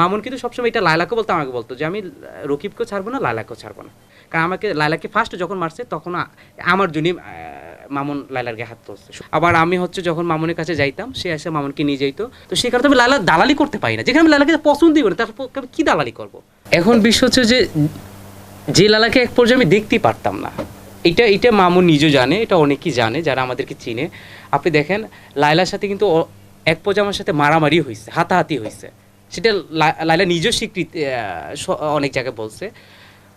মামুন কিন্তু সবসময় এটা লাইলাকে বলতো, আমাকে বলতো যে, আমি রকিবকেও ছাড়বো না লাইলাকেও ছাড়বো না। কারণ আমাকে লাইলাকে ফার্স্ট যখন মারছে, তখন আমার জন্যই মামুন লাইলার গায়ে হাত তুলছে। আবার আমি হচ্ছে যখন মামুনের কাছে যাইতাম, সে এসে মামুনকে নিয়ে যাইতো। তো সেই কারণে আমি লাইলার দালালি করতে পারি না। যেখানে আমি লাইলাকে পছন্দই করি তারপর আমি কি দালালি করব? এখন বিষয় হচ্ছে যে যে লালাকে এক পর্যায়ে আমি দেখতেই পারতাম না। এটা এটা মামুন নিজেও জানে, এটা অনেকেই জানে যারা আমাদেরকে চিনে। আপনি দেখেন লাইলার সাথে কিন্তু এক পর্যায়ে আমার সাথে মারামারি হয়েছে হাতাহাতি হয়েছে সেটা লাইলা নিজেও স্বীকৃতি অনেক জায়গায় বলছে।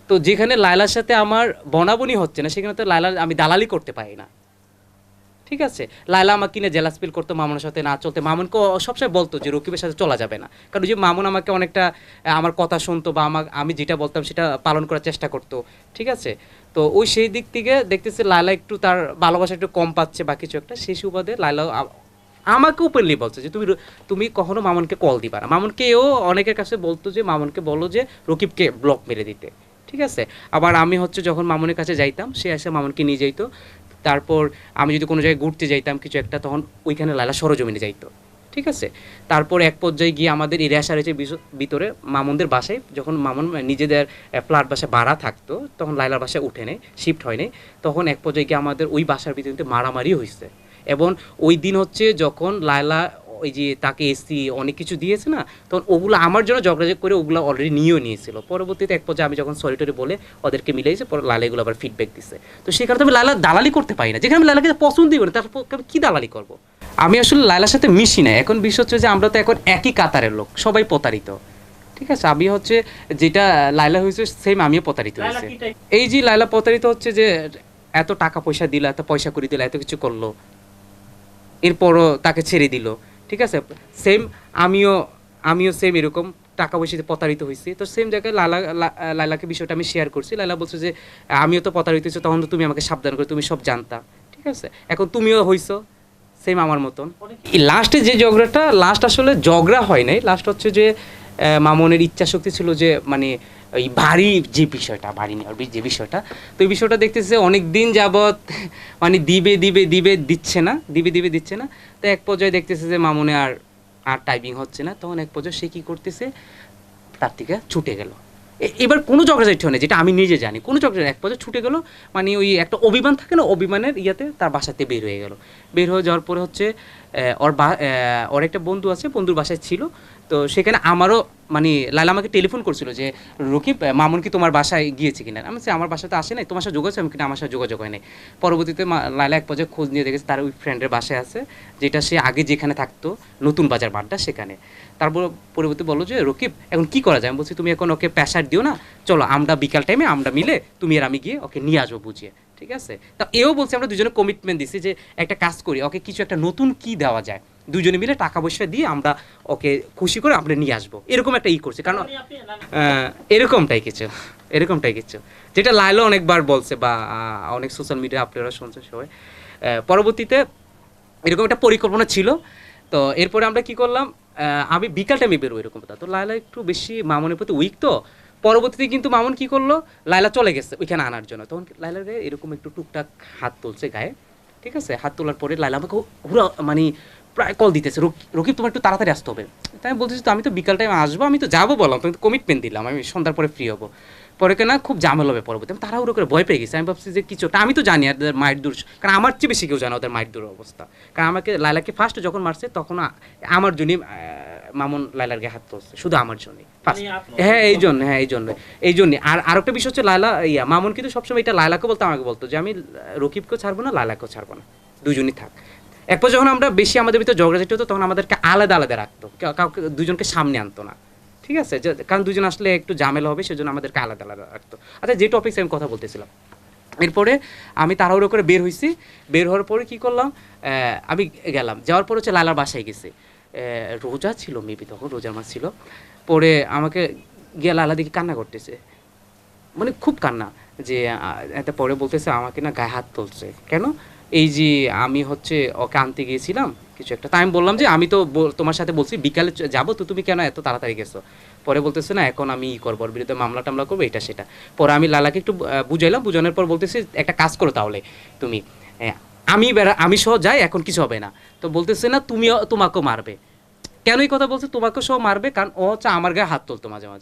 তো যেখানে লাইলার সাথে আমার বনাবনি হচ্ছে না, সেখানে তো লাইলা আমি দালালি করতে পারি না। ঠিক আছে? লাইলা আমাকে কিনে জেলাস ফিল করতো মামুনের সাথে না চলতে। মামুনকে সবসময় বলতো যে রকিবের সাথে চলা যাবে না। কারণ যে মামুন আমাকে অনেকটা আমার কথা শুনতো বা আমার, আমি যেটা বলতাম সেটা পালন করার চেষ্টা করতো। ঠিক আছে? তো ওই সেই দিক থেকে দেখতেছি লাইলা একটু তার ভালোবাসা একটু কম পাচ্ছে বা কিছু একটা। সেই সুবাদে লাইলা আমাকে ওপেনলি বলছে যে, তুমি তুমি কখনো মামুনকে কল দিবা না। মামুনকে ও অনেকের কাছে বলতো যে, মামুনকে বলো যে, রকিবকে ব্লক মেরে দিতে। ঠিক আছে? আবার আমি হচ্ছে যখন মামুনের কাছে যাইতাম, সে এসে মামুনকে নিয়ে যাইতো। তারপর আমি যদি কোনো জায়গায় ঘুরতে যাইতাম কিছু একটা, তখন ওইখানে লালা সরজমিনে যাইতো। ঠিক আছে? তারপর এক পর্যায়ে গিয়ে আমাদের এরিয়া সারেছে ভিতরে মামুনদের বাসায়। যখন মামুন নিজেদের ফ্ল্যাট বাসায় ভাড়া থাকতো, তখন লাইলার বাসায় উঠে নেয় শিফট হয়নি তখন এক পর্যায়ে গিয়ে আমাদের ওই বাসার ভিতরে মারামারি হয়েছে এবং ওই দিন হচ্ছে যখন লায়লা ওই যে তাকে এসি অনেক কিছু দিয়েছে না তখন ওগুলো আমার জন্য যোগাযোগ করে ওগুলো অলরেডি নিয়েও নিয়েছিল। পরবর্তীতে এক পর্যায়ে আমি যখন সরি টরি বলে ওদেরকে মিলাইছে পরে লালা এগুলো আবার ফিডব্যাক দিছে। তো সেই কারণে আমি লালা দালালি করতে পারি না। যেখানে আমি লালাকে পছন্দই করি তারপর আমি কি দালালি করব? আমি আসলে লালার সাথে মিশি না। এখন বিষয় হচ্ছে যে আমরা তো এখন একই কাতারের লোক সবাই প্রতারিত। ঠিক আছে? আমি হচ্ছে যেটা লাইলা হয়েছে সেম আমিও প্রতারিত হয়েছে। এই যে লাইলা প্রতারিত হচ্ছে যে এত টাকা পয়সা দিল এত পয়সা করে দিল এত কিছু করল এরপরও তাকে ছেড়ে দিল। ঠিক আছে? সেম আমিও আমিও সেম এরকম টাকা পয়সাতে প্রতারিত হয়েছি। তো সেম জায়গায় লালা লালাকে বিষয়টা আমি শেয়ার করছি। লালা বলছে যে, আমিও তো প্রতারিত হয়েছি, তখন তো তুমি আমাকে সাবধান করে, তুমি সব জানতা। ঠিক আছে? এখন তুমিও হইছো সেম আমার মতন। লাস্টে যে ঝগড়াটা লাস্ট আসলে ঝগড়া হয় নাই। লাস্ট হচ্ছে যে মামনের ইচ্ছা শক্তি ছিল যে মানে ওই ভারী যে বিষয়টা, ভারী নেওয়ার যে বিষয়টা, তো এই বিষয়টা দেখতেছে অনেক দিন যাবৎ মানে দিবে দিবে দিবে, দিচ্ছে না, দিবে দিবে, দিচ্ছে না। তো এক পর্যায়ে দেখতেছে যে মামুনে আর আর টাইপিং হচ্ছে না। তখন এক পর্যায়ে সে কী করতেছে, তার থেকে ছুটে গেল। এবার কোনো ঝগড়াঝাটি হয় যেটা আমি নিজে জানি। কোনো ঝগড়া এক পর্যায়ে ছুটে গেল মানে ওই একটা অভিমান থাকে না, অভিমানের ইয়াতে তার বাসাতে বের হয়ে গেল। বের হয়ে যাওয়ার পরে হচ্ছে ওর বা ওর একটা বন্ধু আছে, বন্ধুর বাসায় ছিল। তো সেখানে আমারও মানে লালা আমাকে টেলিফোন করছিল যে রকিব মামুন কি তোমার বাসায় গিয়েছে কিনা? আমি বলছি, আমার বাসাতে আসে নাই তোমার সাথে যোগাযোগ আমি কিনা আমার সাথে যোগাযোগ হয় নাই। পরবর্তীতে লালা এক পর্যায়ে খোঁজ নিয়ে দেখেছে তার ওই ফ্রেন্ডের বাসায় আছে যেটা সে আগে যেখানে থাকতো নতুন বাজার বাড্ডা সেখানে। তারপর পরবর্তী বলল যে রকিব এখন কি করা যায়? আমি বলছি তুমি এখন ওকে প্রেশার দিও না চলো আমরা বিকাল টাইমে আমরা মিলে তুমি আর আমি গিয়ে ওকে নিয়ে আসব বুঝিয়ে ঠিক আছে? তা এও বলছে আমরা দুজনে কমিটমেন্ট দিছি যে একটা কাজ করি ওকে কিছু একটা নতুন কি দেওয়া যায়? দুজনে মিলে টাকা পয়সা দিয়ে আমরা ওকে খুশি করে আমরা নিয়ে আসব। এরকম একটা ই করছে। কারণ এরকমটাই কিছু এরকমটাই কিছু। যেটা লাইলো অনেকবার বলছে বা অনেক সোশ্যাল মিডিয়া আপনারা শুনছেন সবাই। পরবর্তীতে এরকম একটা পরিকল্পনা ছিল। তো এরপরে আমরা কি করলাম আমি বিকাল টাইমে বেরোবো এরকম কথা। তো লাইলা একটু বেশি মামুনের প্রতি উইক তো। পরবর্তীতে কিন্তু মামুন কি করল লাইলা চলে গেছে ওইখানে আনার জন্য। তখন লাইলার গায়ে এরকম একটু টুকটাক হাত তুলছে গায়ে ঠিক আছে? হাত তোলার পরে লাইলা আমাকে মানে প্রায় কল দিতেছে। রকিব তোমার একটু তাড়াতাড়ি আসতে হবে। তাই আমি বলতেছি তো আমি তো বিকাল টাইমে আসব আমি তো যাব বললাম তুমি কমিটমেন্ট দিলাম আমি সন্ধ্যার পরে ফ্রি হব। পরে কেনা খুব ঝামেলা হবে পরবর্তী। আমি তাড়াহুড়ো করে ভয় পেয়ে গেছি। আমি ভাবছি যে কিছু আমি তো জানি আর মায়ের দূর কারণ আমার চেয়ে বেশি কেউ জানে ওদের মায়ের দূর অবস্থা। কারণ আমাকে লাইলাকে ফার্স্ট যখন মারছে তখন আমার জন্যই মামুন লাইলার গায়ে হাত তুলছে শুধু আমার জন্যই ফার্স্ট হ্যাঁ এই জন্য। হ্যাঁ এই জন্য এই জন্যই আর আরেকটা বিষয় হচ্ছে লাইলা ইয়া মামুন কিন্তু সবসময় এটা লাইলাকে বলতো আমাকে বলতো যে আমি রকিবকেও ছাড়বো না লাইলাকেও ছাড়বো না। দুজনই থাক। এরপর যখন আমরা বেশি আমাদের ভিতরে ঝগড়াঝাটি হতো, তখন আমাদেরকে আলাদা আলাদা রাখতো। কাউকে, দুজনকে সামনে আনতো না। ঠিক আছে? কারণ দুজন আসলে একটু ঝামেলা হবে, সেজন্য আমাদেরকে আলাদা আলাদা রাখতো। আচ্ছা যে টপিক্স আমি কথা বলতেছিলাম। এরপরে আমি তাড়াহুড়ো করে বের হয়েছি বের হওয়ার পরে কি করলাম? আমি গেলাম। যাওয়ার পরে হচ্ছে লালার বাসায় গেছি। রোজা ছিল মেবি তখন, রোজার মাস ছিল। পরে আমাকে গিয়ে লালা দেখি কান্না করতেছে। মানে খুব কান্না যে এত পরে বলতেছে আমাকে না গায়ে হাত তুলছে। কেন? এই যে আমি হচ্ছে ওকে আনতে গিয়েছিলাম, কিছু একটা। তাই আমি বললাম যে, আমি তো তোমার সাথে বলছি, বিকালে যাব তো তুমি কেন এত তাড়াতাড়ি গেছো? পরে বলতেছে, না, এখন আমি ই করব বিরুদ্ধে মামলা টামলা করব, এটা সেটা। পরে আমি লালাকে একটু বুঝাইলাম, বুঝানোর পর বলতেছি, একটা কাজ করো তাহলে তুমি। আমি বেড়া, আমি সহ যাই, এখন কিছু হবে না। তো বলতেছে, না, তুমিও তোমাকেও মারবে। কেন এই কথা বলছে? তোমাকেও সহ মারবে, কারণ ও হচ্ছে আমার গায়ে হাত তুলতো মাঝে মাঝে।